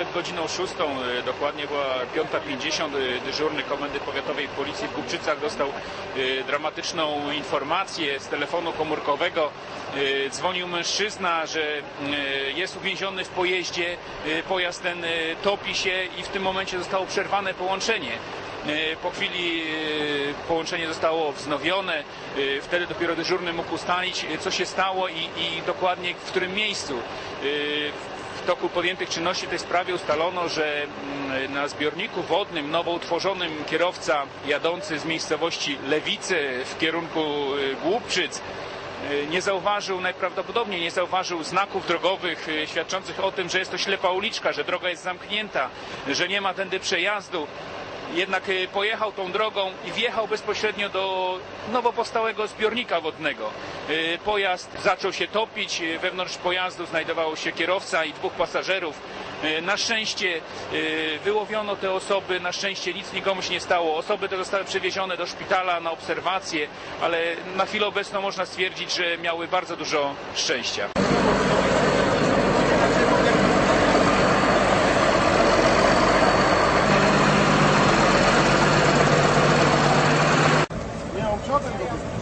przed godziną 6, y, dokładnie była 5.50, y, dyżurny Komendy Powiatowej Policji w Kupczycach dostał y, dramatyczną informację z telefonu komórkowego. Dzwonił mężczyzna, że jest uwięziony w pojeździe, pojazd ten topi się i w tym momencie zostało przerwane połączenie. Po chwili połączenie zostało wznowione. Wtedy dopiero dyżurny mógł ustalić, co się stało i, i dokładnie w którym miejscu. W toku podjętych czynności tej sprawie ustalono, że mm, na zbiorniku wodnym nowo utworzonym kierowca jadący z miejscowości Lewice w kierunku y, Głubczyc y, nie zauważył, najprawdopodobniej nie zauważył znaków drogowych y, świadczących o tym, że jest to ślepa uliczka, że droga jest zamknięta, że nie ma tędy przejazdu. Jednak y, pojechał tą drogą i wjechał bezpośrednio do nowo powstałego zbiornika wodnego. Y, Pojazd zaczął się topić, y, wewnątrz pojazdu znajdowało się kierowca i dwóch pasażerów. Na szczęście wyłowiono te osoby, na szczęście nic nikomu się nie stało. Osoby te zostały przewiezione do szpitala na obserwację, ale na chwilę obecną można stwierdzić, że miały bardzo dużo szczęścia. not in.